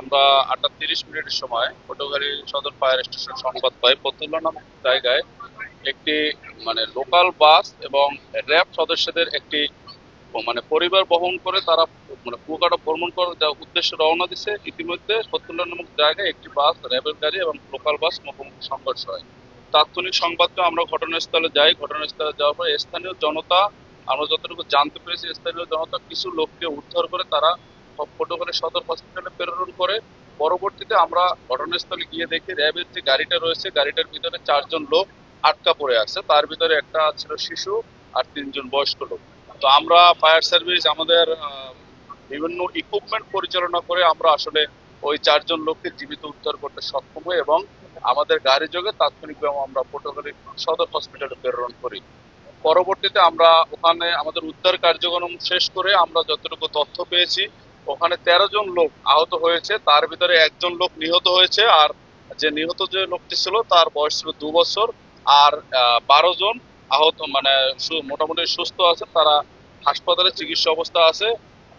আমরা আটটা তিরিশ মিনিটের সময় পটুয়াখালী সদর ফায়ার স্টেশন সংবাদ পাই। পতুল্লা নামক জায়গায় একটি মানে লোকাল বাস এবং র্যাব সদস্যদের একটি মানে পরিবার বহন করে তারা মানে কুয়াকাটা ভ্রমণ করার যা উদ্দেশ্যে রওনা দিছে। ইতিমধ্যে পতুল্লা নামক জায়গায় একটি বাস, র্যাবের গাড়ি এবং লোকাল বাস মুখোমুখি সংঘর্ষ হয়। তাৎক্ষণিক সংবাদকে আমরা ঘটনাস্থলে যাই। ঘটনাস্থলে যাওয়ার পর স্থানীয় জনতা, আমরা যতটুকু জানতে পেরেছি, স্থানীয় জনতা কিছু লোককে উদ্ধার করে তারা পটুয়াখালী সদর হসপিটালে প্রেরণ করে। পরবর্তীতে আমরা ঘটনাস্থলে গিয়ে দেখি র্যাবের যে গাড়িটা রয়েছে, গাড়িটার ভিতরে চারজন লোক আটকা পড়ে আছে। তার ভিতরে একটা ছিল শিশু আর তিনজন বয়স্ক লোক। তো আমরা ফায়ার সার্ভিস, আমাদের বিভিন্ন ইকুইপমেন্ট পরিচালনা করে আমরা আসলে ওই চারজন লোককে জীবিত উদ্ধার করতে সক্ষম হই এবং আমাদের গাড়ি যোগে তাৎক্ষণিকভাবে আমরা পটুয়াখালী সদর হসপিটালে প্রেরণ করি। পরবর্তীতে আমরা ওখানে আমাদের উদ্ধার কার্যক্রম শেষ করে আমরা যতটুকু তথ্য পেয়েছি ওখানে তেরো জন লোক আহত হয়েছে, তার ভিতরে একজন লোক নিহত হয়েছে, আর যে নিহত যে লোকটি ছিল তার বয়স ছিল দু বছর, আর বারো জন আহত মানে মোটামুটি সুস্থ আছে, তারা হাসপাতালে চিকিৎসা অবস্থা আছে।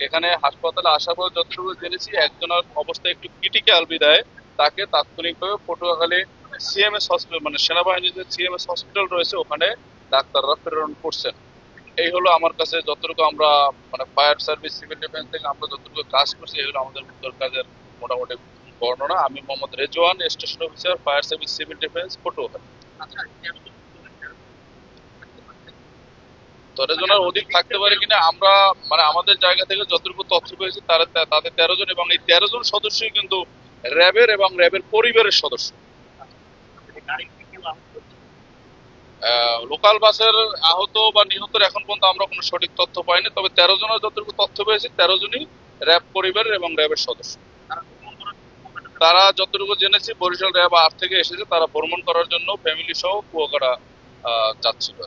এখানে হাসপাতালে আসার পর যতটুকু জেনেছি, একজনের অবস্থা একটু ক্রিটিক্যাল বিদায় তাকে তাৎক্ষণিকভাবে পটুয়াখালী সিএমএস হসপিটাল মানে সেনাবাহিনীর যে সিএমএস হসপিটাল রয়েছে, ওখানে ডাক্তাররা প্রেরণ করছেন। এই হলো আমার কাছে যতটুকু আমরা মানে ফায়ার সার্ভিস সিভিল ডিফেন্স থেকে আমরা যতটুকু কাজ করছি, এই হলো আমাদের কাজের মোটামুটি বর্ণনা। আমি Mohammad Rezwan station officer fire service civil defence Patuakhali. অধিক থাকতে পারে কিনা, আমরা মানে আমাদের জায়গা থেকে যতটুকু তথ্য পেয়েছি, তারা তাদের তেরো জন এবং এই তেরো জন সদস্যই কিন্তু র্যাবের এবং র্যাবের পরিবারের সদস্য। লোকাল বাসের আহত বা নিহতের এখন পর্যন্ত আমরা কোনো সঠিক তথ্য পাইনি, তবে তেরো জনের যতটুকু তথ্য পেয়েছি, তেরো জনই র্যাব পরিবারের এবং র্যাবের সদস্য। তারা যতটুকু জেনেছি, বরিশাল র্যাব আর থেকে এসেছে, তারা ভ্রমণ করার জন্য ফ্যামিলি সহ কুয়াকাটা যাচ্ছিল।